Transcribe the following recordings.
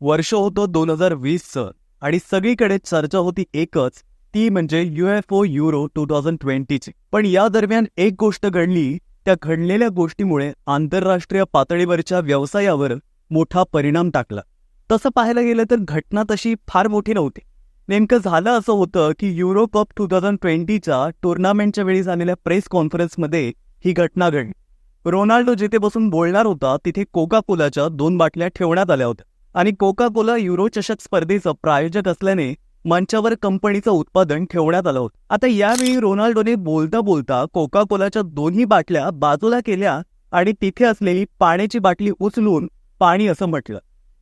वर्ष होतं दोन हजार वीसचं आणि सगळीकडे चर्चा होती एकच ती म्हणजे युएफओ युरो टू थाउजंड ट्वेंटीची पण या दरम्यान एक गोष्ट घडली त्या घडलेल्या गोष्टीमुळे आंतरराष्ट्रीय पातळीवरच्या व्यवसायावर मोठा परिणाम टाकला. तसं पाहायला गेलं तर घटना तशी फार मोठी नव्हती. नेमकं झालं असं होतं की युरो कप टू थाउजंड ट्वेंटीच्या टुर्नामेंटच्या वेळी झालेल्या प्रेस कॉन्फरन्समध्ये ही घटना घडली. रोनाल्डो जिथे बसून बोलणार होता तिथे कोका कोलाच्या दोन बाटल्या ठेवण्यात आल्या होत्या. आणि कोका कोला युरोचषक स्पर्धेचं प्रायोजक असल्याने मंचावर कंपनीचं उत्पादन ठेवण्यात आलं होतं. आता यावेळी रोनाल्डोने बोलता बोलता कोका कोलाच्या दोन्ही बाटल्या बाजूला केल्या आणि तिथे असलेली पाण्याची बाटली उचलून पाणी असं म्हटलं.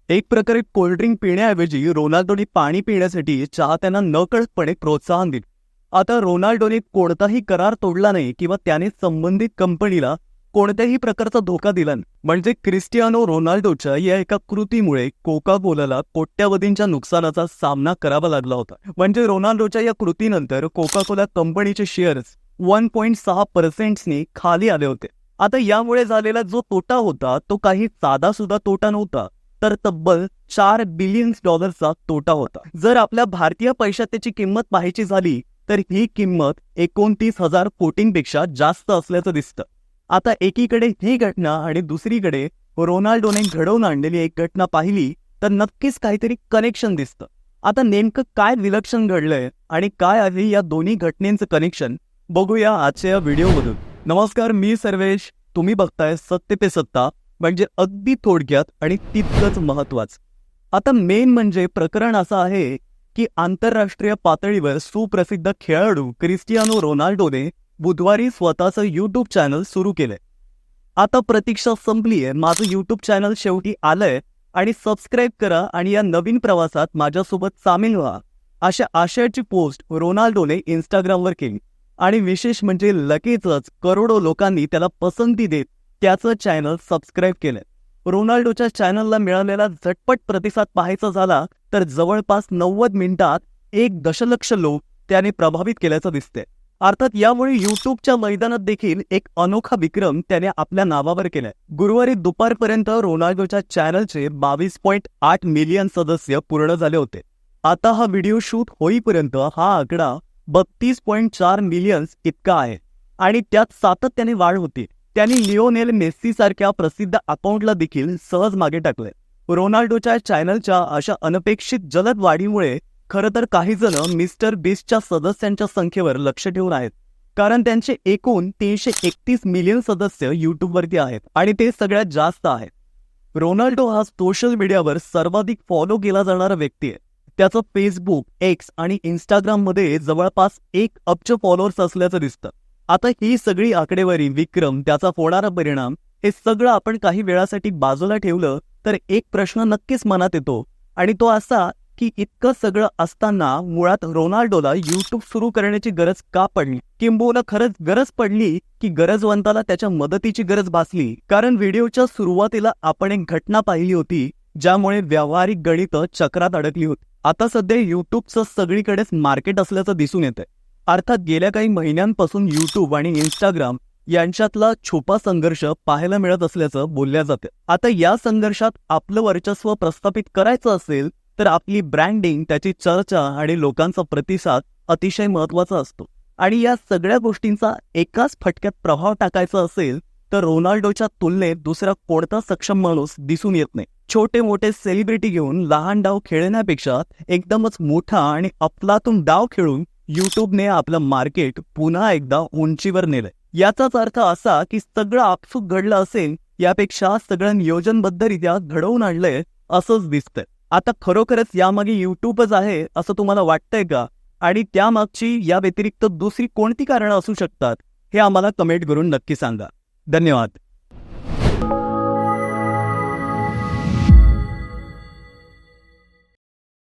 एक प्रकारे कोल्ड्रिंक पिण्याऐवजी रोनाल्डोने पाणी पिण्यासाठी चाहत्यांना नकळतपणे प्रोत्साहन दिलं. आता रोनाल्डोने कोणताही करार तोडला नाही किंवा त्याने संबंधित कंपनीला कोणत्याही प्रकारचा धोका दिला नाही. म्हणजे क्रिस्टियानो रोनाल्डोच्या या एका कृतीमुळे कोका कोलाला कोट्यावधींच्या नुकसानाचा सामना करावा लागला होता. म्हणजे रोनाल्डोच्या या कृतीनंतर कोका कोला कंपनीचे शेअर्स वन पॉईंट सहा पर्सेंट्सनी खाली आले होते. आता यामुळे झालेला जो तोटा होता तो काही साधा सुद्धा तोटा नव्हता तर तब्बल चार बिलियन्स डॉलरचा तोटा होता. जर आपल्या भारतीय पैशात त्याची किंमत पाहायची झाली तर ही किंमत एकोणतीस हजार कोटींपेक्षा जास्त असल्याचं दिसतं. आता एकीकडे ही घटना आणि दुसरीकडे रोनाल्डोने घडवून आणलेली एक घटना पाहिली तर नक्कीच काहीतरी कनेक्शन दिसतं. आता नेमकं काय विलक्षण घडलंय आणि काय आहे या दोन्ही घटनेचं कनेक्शन बघूया आजच्या या व्हिडिओमधून. नमस्कार मी सर्वेश. तुम्ही बघताय सत्य पे सत्ता म्हणजे अगदी थोडक्यात आणि तितकंच महत्वाचं. आता मेन म्हणजे प्रकरण असं आहे की आंतरराष्ट्रीय पातळीवर सुप्रसिद्ध खेळाडू क्रिस्टियानो रोनाल्डोने बुधवारी स्वतःचं यूट्यूब चॅनल सुरू केलंय. आता प्रतीक्षा संपलीय माझं यूट्यूब चॅनल शेवटी आलंय आणि सबस्क्राईब करा आणि या नवीन प्रवासात माझ्यासोबत सामील व्हा अशा आशयाची पोस्ट रोनाल्डोने इंस्टाग्रामवर केली. आणि विशेष म्हणजे लगेचच करोडो लोकांनी त्याला पसंती देत त्याचं चॅनल सबस्क्राईब केलंय. रोनाल्डोच्या चॅनलला मिळालेला झटपट प्रतिसाद पाहायचा झाला तर जवळपास नव्वद मिनिटात एक दशलक्ष लोक त्याने प्रभावित केल्याचं दिसतंय. अर्थात यामुळे युट्यूबच्या मैदानात देखील एक अनोखा विक्रम त्याने आपल्या नावावर केलाय. गुरुवारी दुपारपर्यंत रोनाल्डोच्या चॅनलचे बावीस पॉईंट आठ मिलियन सदस्य पूर्ण झाले होते. आता हा व्हिडिओ शूट होईपर्यंत हा आकडा बत्तीस पॉईंट चार मिलियन्स इतका आहे. आणि त्यात सातत्याने वाढ होती. त्यांनी लिओनेल मेस्सी सारख्या प्रसिद्ध अकाउंटला देखील सहज मागे टाकले रोनाल्डोच्या चॅनलच्या अशा अनपेक्षित जलद वाढीमुळे खरं तर काही जण मिस्टर बीस्टच्या सदस्यांच्या संख्येवर लक्ष ठेवून आहेत. कारण त्यांचे एकूण तीनशे एकतीस मिलियन सदस्य युट्यूबवरती आहेत आणि ते सगळ्यात जास्त आहेत. रोनाल्डो हा सोशल मीडियावर सर्वाधिक फॉलो केला जाणारा व्यक्ती आहे. त्याचं फेसबुक एक्स आणि इंस्टाग्राममध्ये जवळपास एक अब्ज फॉलोअर्स असल्याचं दिसतं. आता ही सगळी आकडेवारी विक्रम त्याचा होणारा परिणाम हे सगळं आपण काही वेळासाठी बाजूला ठेवलं तर एक प्रश्न नक्कीच मनात येतो. आणि तो असा की इतकं सगळं असताना मुळात रोनाल्डोला युट्यूब सुरू करण्याची गरज का पडली? किंबोला खरंच गरज पडली की गरजवंताला त्याच्या मदतीची गरज भासली. कारण व्हिडिओच्या सुरुवातीला आपण एक घटना पाहिली होती ज्यामुळे व्यावहारिक गणित चक्रात अडकली होती. आता सध्या युट्यूबचं सगळीकडेच मार्केट असल्याचं दिसून येतंय. अर्थात गेल्या काही महिन्यांपासून युट्यूब आणि इंस्टाग्राम यांच्यातला छुपा संघर्ष पाहायला मिळत असल्याचं बोलल्या जातं. आता या संघर्षात आपलं वर्चस्व प्रस्थापित करायचं असेल तर आपली ब्रँडिंग त्याची चर्चा आणि लोकांचा प्रतिसाद अतिशय महत्त्वाचा असतो. आणि या सगळ्या गोष्टींचा एकाच फटक्यात प्रभाव टाकायचा असेल तर रोनाल्डोच्या तुलनेत दुसरा कोणता सक्षम माणूस दिसून येत नाही. छोटे मोठे सेलिब्रिटी घेऊन लहान डाव खेळण्यापेक्षा एकदमच मोठा आणि अपलातून डाव खेळून युट्यूबने आपलं मार्केट पुन्हा एकदा उंचीवर नेलंय. याचाच अर्थ असा की सगळं आपसूक घडलं असेल यापेक्षा सगळं नियोजनबद्धरित्या घडवून आणलंय असंच दिसतंय. आता खरोखरच यामागे युट्यूबच आहे असं तुम्हाला वाटतंय का? आणि त्यामागची या व्यतिरिक्त दुसरी कोणती कारणं असू शकतात? हे आम्हाला कमेंट करून नक्की सांगा. धन्यवाद.